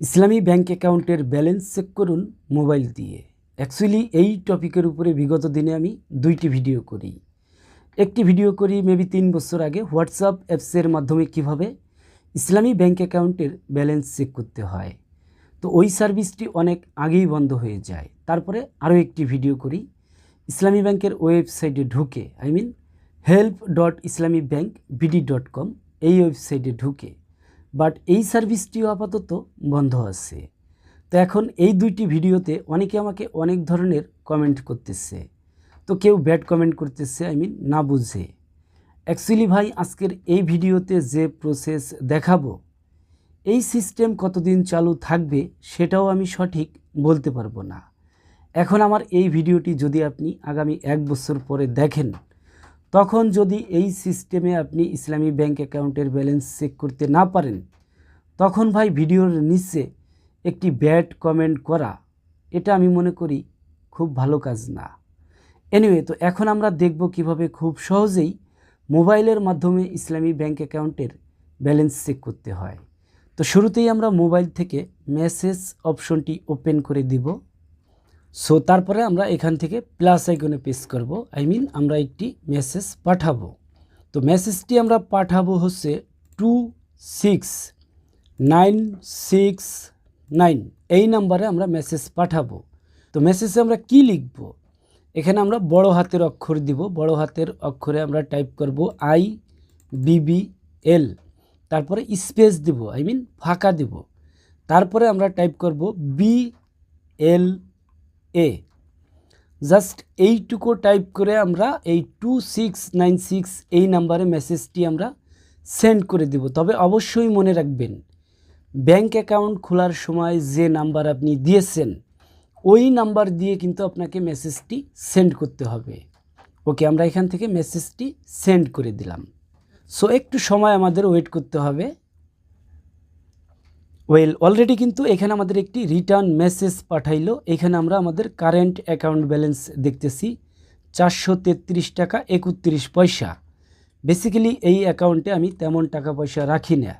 ইসলামী bank অ্যাকাউন্টের balance check করুন mobile দিয়ে। অ্যাকচুয়ালি এই টপিকের উপরে বিগত দিনে আমি দুইটি ভিডিও করি। একটি ভিডিও করি মেবি তিন বছর আগে হোয়াটসঅ্যাপ অ্যাপসের মাধ্যমে কীভাবে ইসলামী ব্যাংক অ্যাকাউন্টের ব্যালেন্স চেক করতে হয়। তো ওই সার্ভিসটি অনেক আগেই বন্ধ হয়ে যায়। তারপরে আরও একটি ভিডিও করি। ইসলামী ব্যাংকের ওয়েবসাইটে ঢুকে I mean help dot Islami bank BD dot com এই ওয়েবসাইটে ঢুকে। বাট এই সার্ভিসটিও আপাতত বন্ধ আছে। তো এখন এই দুইটি ভিডিওতে অনেকে আমাকে অনেক ধরনের কমেন্ট করতেছে। তো কেউ ব্যাড কমেন্ট করতেছে আই মিন না বুঝে। অ্যাকচুয়ালি ভাই, আজকের এই ভিডিওতে যে প্রসেস দেখাবো, এই সিস্টেম কতদিন চালু থাকবে সেটাও আমি সঠিক বলতে পারব না। এখন আমার এই ভিডিওটি যদি আপনি আগামী এক বছর পরে দেখেন তখন যদি এই সিস্টেমে আপনি ইসলামী ব্যাংক অ্যাকাউন্টের ব্যালেন্স চেক করতে না পারেন, তখন ভাই ভিডিওর নিচে একটি ব্যাড কমেন্ট করা, এটা আমি মনে করি খুব ভালো কাজ না। এনিওয়ে তো এখন আমরা দেখব কীভাবে খুব সহজেই মোবাইলের মাধ্যমে ইসলামী ব্যাংক অ্যাকাউন্টের ব্যালেন্স চেক করতে হয়। তো শুরুতেই আমরা মোবাইল থেকে মেসেজ অপশনটি ওপেন করে দিব। সো তারপরে আমরা এখান থেকে প্লাস আইকনে প্রেস করব। আই মিন আমরা একটি মেসেজ পাঠাবো। তো মেসেজটি আমরা পাঠাবো হচ্ছে two six nine six nine এই নাম্বারে আমরা মেসেজ পাঠাবো। তো মেসেজে আমরা কি লিখব? এখানে আমরা বড় হাতের অক্ষর দিব। বড় হাতের অক্ষরে আমরা টাইপ করব আই বিবি এল তারপরে স্পেস দিব। আই মিন ফাঁকা দিব। তারপরে আমরা টাইপ করব বি এল এ জাস্ট এইটুকু টাইপ করে আমরা এই টু সিক্স নাইন সিক্স এই নাম্বারে মেসেজটি আমরা সেন্ড করে দিব। তবে অবশ্যই মনে রাখবেন ব্যাংক অ্যাকাউন্ট খোলার সময় যে নাম্বার আপনি দিয়েছেন, ওই নাম্বার দিয়ে কিন্তু আপনাকে মেসেজটি সেন্ড করতে হবে। ওকে আমরা এখান থেকে মেসেজটি সেন্ড করে দিলাম। সো একটু সময় আমাদের ওয়েট করতে হবে। ওয়েল অলরেডি কিন্তু এখানে আমাদের একটি রিটার্ন মেসেজ পাঠাইলো। এখানে আমরা আমাদের কারেন্ট অ্যাকাউন্ট ব্যালেন্স দেখতেছি, চারশো তেত্রিশ টাকা একত্রিশ পয়সা। বেসিক্যালি এই অ্যাকাউন্টে আমি তেমন টাকা পয়সা রাখি না।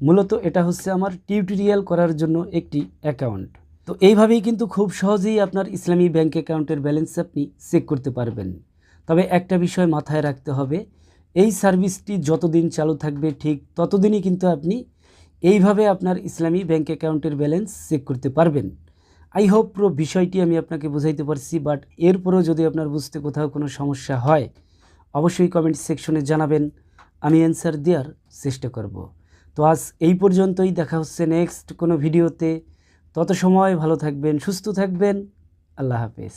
মূলত এটা হচ্ছে আমার টিউটোরিয়াল করার জন্য একটি অ্যাকাউন্ট তো এইভাবেই কিন্তু খুব সহজেই আপনার ইসলামী ব্যাংক অ্যাকাউন্টের ব্যালেন্স আপনি চেক করতে পারবেন। তবে একটা বিষয় মাথায় রাখতে হবে, এই সার্ভিসটি যতদিন চালু থাকবে ঠিক ততদিনই কিন্তু আপনি এইভাবে আপনার ইসলামী ব্যাংক অ্যাকাউন্টের ব্যালেন্স চেক করতে পারবেন। আই হোপ পুরো বিষয়টি আমি আপনাকে বোঝাইতে পারছি, বাট এরপরেও যদি আপনার বুঝতে কোথাও কোনো সমস্যা হয়, অবশ্যই কমেন্ট সেকশনে জানাবেন। আমি অ্যান্সার দেওয়ার চেষ্টা করব। তো আজ এই পর্যন্তই, দেখা হচ্ছে নেক্সট কোনো ভিডিওতে। তত সময় ভালো থাকবেন, সুস্থ থাকবেন। আল্লাহ হাফেজ।